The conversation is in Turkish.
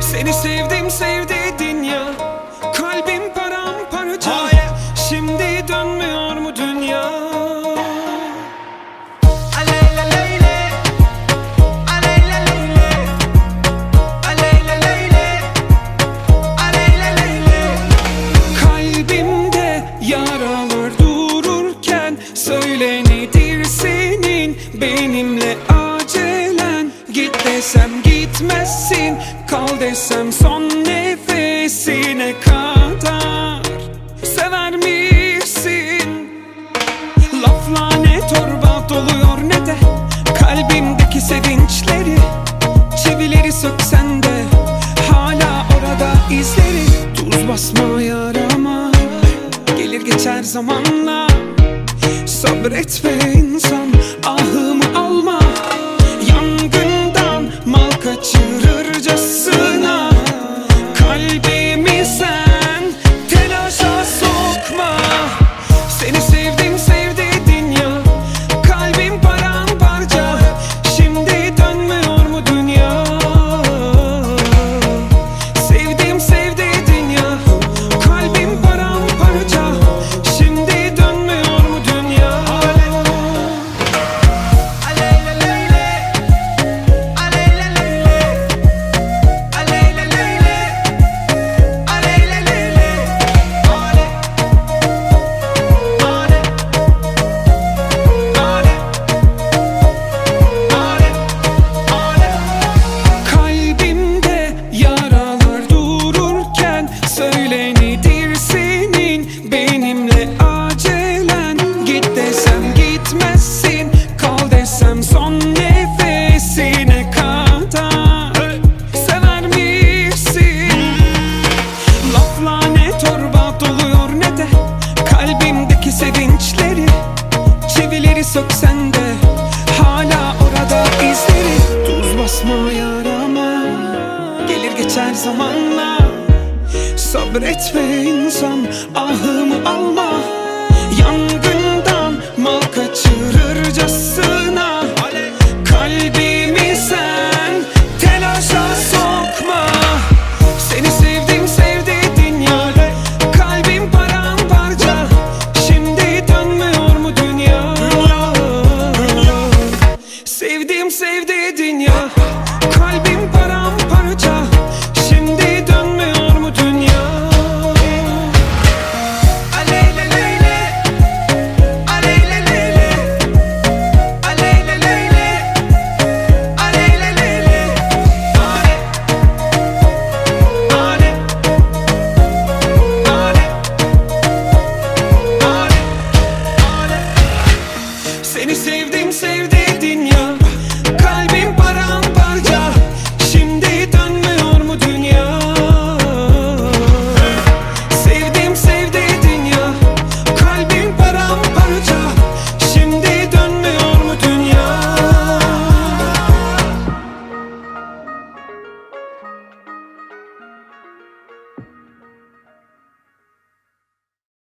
Seni sevdim sevdin ya. Kalbim paramparça. Şimdi dönmüyor mu dünya? Kalbimde yaralar dururken Söyle nedir senin benimle Git desem gitmezsin. Kal desem son nefesine kadar Sever misin? Lafla ne torba doluyor ne de Kalbimdeki sevinçleri. Çivileri söksen de Hala orada izleri. Tuz basma yarama Gelir geçer zamanla. Sabret be insan Ahımı zamanla Sabretme insan ahımı alma. Yangından mal kaçırırcasın